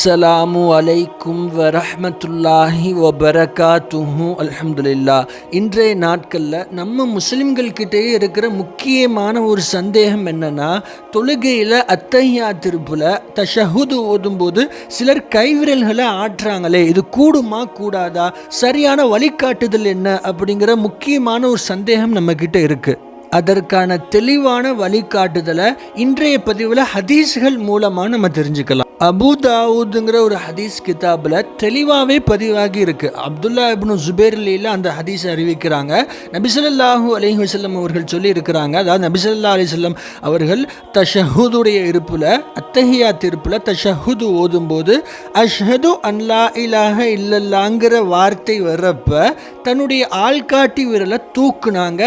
அஸ்ஸலாமு அலைக்கும் வரஹ்மத்துல்லாஹி வபரகாத்துஹு அல்ஹம்துலில்லா இன்றைய நாட்களில் நம்ம முஸ்லிம்கள் கிட்டேயே இருக்கிற முக்கியமான ஒரு சந்தேகம் என்னன்னா தொழுகையில் அத்தையா திருப்பில் தஷஹுது ஓதும்போது சிலர் கைவிரல்களை ஆட்டுறாங்களே இது கூடுமா கூடாதா சரியான வழிகாட்டுதல் என்ன அப்படிங்கிற முக்கியமான ஒரு சந்தேகம் நம்மக்கிட்ட இருக்குது அதற்கான தெளிவான வழிகாட்டுதலை இன்றைய பதிவில் ஹதீஸ்கள் மூலமாக நம்ம தெரிஞ்சுக்கலாம். அபுதாவுதுங்கிற ஒரு ஹதீஸ் கிதாபில் தெளிவாகவே பதிவாகி இருக்குது அப்துல்லா இப்னு ஜுபேர்லியில் அந்த ஹதீஸ் அறிவிக்கிறாங்க. நபிசல்லாஹூ அலி வசல்லம் அவர்கள் சொல்லி இருக்கிறாங்க அதாவது நபிசல்லா அலிசல்லம் அவர்கள் தஷஹூதுடைய இருப்பில் அத்தஹியா திருப்பில் தஷஹுது ஓதும்போது அஷ்ஹது அன்லா இலாக இல்லல்லாங்கிற வார்த்தை வர்றப்ப தன்னுடைய ஆள்காட்டி விரலை தூக்குனாங்க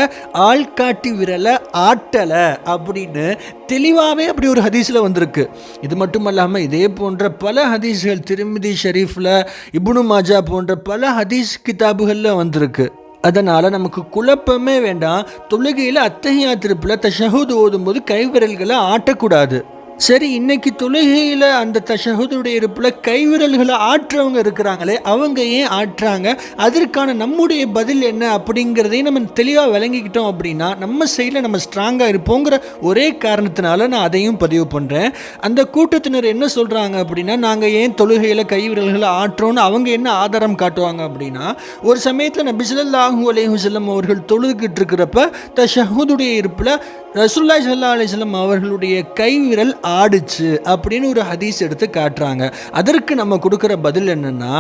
ஆள்காட்டி விரலை ஆட்டலை அப்படின்னு தெளிவாகவே அப்படி ஒரு ஹதீஸில் வந்திருக்கு. இது மட்டும் இல்லாமல் இதே போன்ற பல ஹதீஸ்கள் திருமிதி ஷரீஃபில் இபுனு மாஜா போன்ற பல ஹதீஸ் கிதாபுகளில் வந்திருக்கு. அதனால் நமக்கு குழப்பமே வேண்டாம். தொழுகையில் அத்தகையா திருப்பில் தஷஹூத் ஓதும்போது கைவிரல்களை ஆட்டக்கூடாது. சரி இன்னைக்கு தொழுகையில் அந்த தஷஹுதுடைய இருப்பில் கைவிரல்களை ஆற்றவங்க இருக்கிறாங்களே அவங்க ஏன் ஆட்டுறாங்க அதற்கான நம்முடைய பதில் என்ன அப்படிங்கிறதையும் நம்ம தெளிவாக விளங்கிக்கிட்டோம் அப்படின்னா நம்ம சைடில் நம்ம ஸ்ட்ராங்காக இருப்போங்கிற ஒரே காரணத்தினால நான் அதையும் பதிவு பண்ணுறேன் அந்த கூட்டத்தினர் என்ன சொல்கிறாங்க அப்படின்னா நாங்கள் ஏன் தொழுகையில் கைவிரல்களை ஆற்றோன்னு அவங்க என்ன ஆதாரம் காட்டுவாங்க அப்படின்னா ஒரு சமயத்தில் நபிசுல்லாஹூ அலைஹு செல்லம் அவர்கள் தொழுதுகிட்டு இருக்கிறப்ப தஷஹுதுடைய இருப்பில் ரசுல்லா சல்லா அலிஸ்லம் அவர்களுடைய கைவிரல் ஆடுச்சு அப்படின்னு ஒரு ஹதீஸ் எடுத்து காட்டுறாங்க. அதற்கு நம்ம கொடுக்குற பதில் என்னென்னா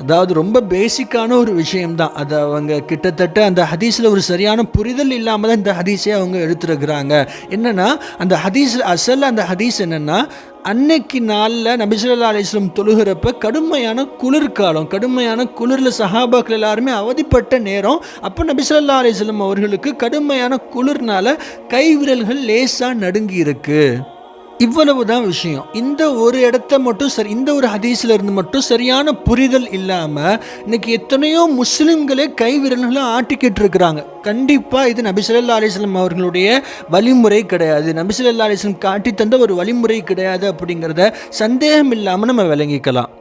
அதாவது ரொம்ப பேசிக்கான ஒரு விஷயம்தான். அது அவங்க கிட்டத்தட்ட அந்த ஹதீஸில் ஒரு சரியான புரிதல் இல்லாமல் தான் இந்த ஹதீஸே அவங்க எடுத்துருக்குறாங்க. என்னென்னா அந்த ஹதீஸ் அசல் அந்த ஹதீஸ் என்னென்னா அன்னைக்கு நாளில் நபிசுல்லா அலிஸ்லம் தொழுகிறப்ப கடுமையான குளிர்காலம் கடுமையான குளிரில் சஹாபாக்கள் எல்லாருமே அவதிப்பட்ட நேரம். அப்போ நபிசுல்லா அலிஸ்லம் அவர்களுக்கு கடுமையான குளிர்னால கைவிரல்கள் லேசாக நடுங்கி இருக்குது இவ்வளவு தான் விஷயம். இந்த ஒரு இடத்த மட்டும் சரி இந்த ஒரு ஹதீஸில் இருந்து மட்டும் சரியான புரிதல் இல்லாமல் இன்னைக்கு எத்தனையோ முஸ்லீம்களே கை விரல்களை ஆட்டிக்கிட்டு இருக்கிறாங்க கண்டிப்பாக இது நபிசல்லா அலிஸ்லம் அவர்களுடைய வழிமுறை கிடையாது. நபிசல்லா அலிஸ்லம் காட்டி தந்த ஒரு வழிமுறை கிடையாது அப்படிங்கிறத சந்தேகம் இல்லாமல் நம்ம விளங்கிக்கலாம்.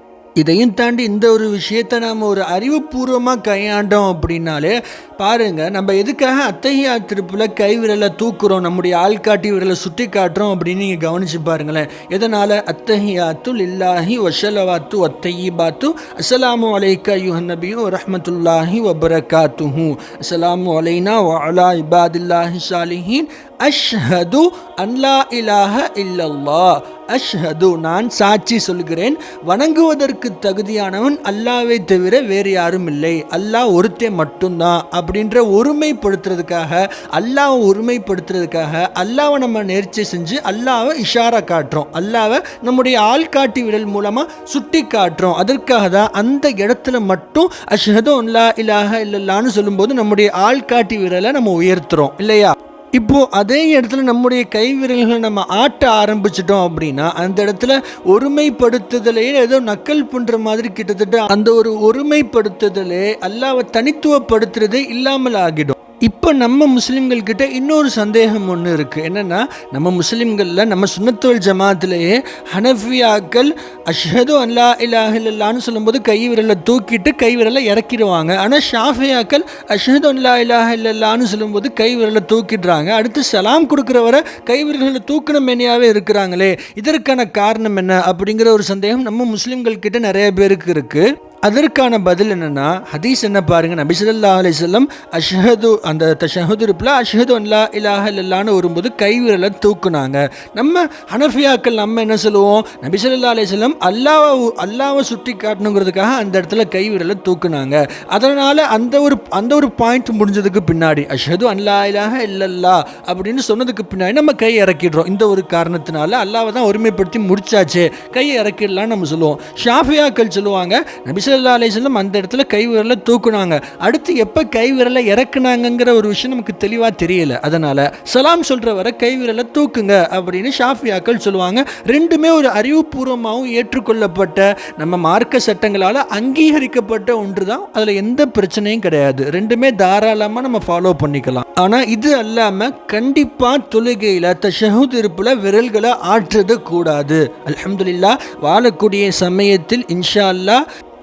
இதையும் தாண்டி இந்த ஒரு விஷயத்தை நாம் ஒரு அறிவுபூர்வமாக கையாண்டோம் அப்படின்னாலே பாருங்க நம்ம எதுக்காக அத்தகையா திருப்பில் கை விரலை தூக்குறோம் நம்முடைய ஆள்காட்டி விரலை சுட்டி காட்டுறோம் அப்படின்னு நீங்கள் கவனிச்சு பாருங்களேன். எதனால்? அத்தஹியாத்து லில்லாஹி வஷலவாத்து அத்தையிபாத்து அஸ்ஸலாமு அலைக்க யுஹன் நபியும் ரஹமத்துல்லாஹி வபரகாத்துஹு. அஸ்லாமு அலைனா வஅலா இபாதில்லாஹி சாலிஹின் அஷ்ஹது அன்லா இலாஹ இல்லல்லா அஷ்ஹது நான் சாட்சி சொல்கிறேன். வணங்குவதற்கு தகுதியானவன் அல்லாவை தவிர வேறு யாரும் இல்லை. அல்லாஹ் ஒருத்தே மட்டும்தான். அப்படின்ற ஒருமைப்படுத்துறதுக்காக அல்லாவை ஒருமைப்படுத்துறதுக்காக அல்லாவை நம்ம நேர்ச்சி செஞ்சு அல்லாவை இஷாரா காட்டுறோம். அல்லாவை நம்முடைய ஆள்காட்டி விரல் மூலமாக சுட்டி காட்டுறோம். அதற்காக தான் அந்த இடத்துல மட்டும் அஷ்ஹது இல்லாஹ இலாஹ இல்லல்லான்னு சொல்லும்போது நம்முடைய ஆள்காட்டி விரலை நம்ம உயர்த்துறோம். இல்லையா? இப்போ அதே இடத்துல நம்முடைய கை விரல்களை நம்ம ஆட்ட ஆரம்பிச்சிட்டோம் அப்படின்னா அந்த இடத்துல ஒருமைப்படுத்துதலே ஏதோ நக்கல் பண்ணுற மாதிரி கிட்டத்தட்ட அந்த ஒரு ஒருமைப்படுத்துதலே அல்லாவை தனித்துவப்படுத்துறதே இல்லாமல் ஆகிடும் இப்போ நம்ம முஸ்லீம்கள்கிட்ட இன்னொரு சந்தேகம் ஒன்று இருக்குது என்னென்னா நம்ம முஸ்லீம்களில் நம்ம சுண்ணத்தோல் ஜமாத்திலேயே ஹனஃபியாக்கள் அஷ்ஹது அல்லா இல்லாஹில்லான்னு சொல்லும்போது கை விரலை தூக்கிட்டு கை விரலை இறக்கிடுவாங்க. ஆனால் ஷாஃபியாக்கள் அஷ்ஹது அல்லா இல்லாஹ இல்லான்னு சொல்லும்போது கை விரலை தூக்கிடுறாங்க. அடுத்து சலாம் கொடுக்குறவரை கை விரல்களை தூக்கின மேனியாகவே இருக்கிறாங்களே. இதற்கான காரணம் என்ன? அப்படிங்கிற ஒரு சந்தேகம் நம்ம முஸ்லீம்கள்கிட்ட நிறைய பேருக்கு இருக்குது அதற்கான பதில் என்னென்னா ஹதீஸ் என்ன பாருங்க நபிசல்லா அலிசல்லம் அஷ்ஹது அந்த தஷஹது இருப்பில் அஷ்ஹது அல்லா இலாஹ இல்லான்னு வரும்போது கைவிரலை தூக்குனாங்க. நம்ம ஹனஃபியாக்கள் நம்ம என்ன சொல்லுவோம்? நபிசல்லா அலிசல்லம் அல்லாவை அல்லாவை சுட்டி காட்டணுங்கிறதுக்காக அந்த இடத்துல கைவிரலை தூக்குனாங்க. அதனால் அந்த ஒரு அந்த ஒரு பாயிண்ட் முடிஞ்சதுக்கு பின்னாடி அஷ்ஹது அல்லா இலாஹ இல்லல்லா அப்படின்னு சொன்னதுக்கு பின்னாடி நம்ம கை இறக்கிடுறோம். இந்த ஒரு காரணத்தினால அல்லாவை தான் ஒருமைப்படுத்தி முடிச்சாச்சு. கை இறக்கிடலான்னு நம்ம சொல்லுவோம். ஷாஃபியாக்கள் சொல்லுவாங்க நபி நபிசல்லா அலிஸ்லம் அந்த இடத்துல கை விரலை தூக்குனாங்க. அடுத்து எப்போ கை விரலை இறக்குனாங்கங்கிற ஒரு விஷயம் நமக்கு தெளிவாக தெரியல. அதனால் சலாம் சொல்கிற வரை கை விரலை தூக்குங்க அப்படின்னு ஷாஃபியாக்கள் சொல்லுவாங்க. ரெண்டுமே ஒரு அறிவுபூர்வமாகவும் ஏற்றுக்கொள்ளப்பட்ட நம்ம மார்க்க சட்டங்களால் அங்கீகரிக்கப்பட்ட ஒன்று தான் அதில் எந்த பிரச்சனையும் கிடையாது. ரெண்டுமே தாராளமாக நம்ம ஃபாலோ பண்ணிக்கலாம். ஆனால் இது அல்லாமல் கண்டிப்பாக தொழுகையில் தஷஹுத் இருப்பில் விரல்களை ஆற்றுறது கூடாது. அலமதுல்லா வாழக்கூடிய சமயத்தில் இன்ஷா அல்லா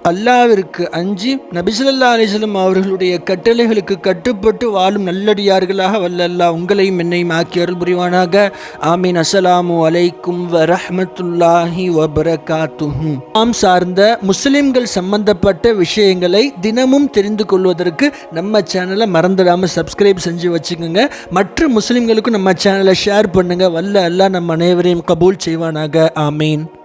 அல்லாவிற்கு அஞ்சி நபிசல்லா அலிஸ்லம் அவர்களுடைய கட்டளைகளுக்கு கட்டுப்பட்டு வாழும் நல்லடியார்களாக வல்லல்லா உங்களையும் என்னையும் ஆக்கி அருள் புரிவானாக. ஆமீன். அஸ்ஸலாமு அலைக்கும் வ ரஹ்மத்துல்லாஹி வபரகாத்துஹு. நாம் சார்ந்த முஸ்லிம்கள் சம்பந்தப்பட்ட விஷயங்களை தினமும் தெரிந்து கொள்வதற்கு நம்ம சேனலை மறந்துடாமல் சப்ஸ்கிரைப் செஞ்சு வச்சுக்கோங்க. மற்ற முஸ்லிம்களுக்கும் நம்ம சேனலை ஷேர் பண்ணுங்கள் வல்ல அல்லாஹ் நம்ம அனைவரையும் கபூல் செய்வானாக. ஆமீன்.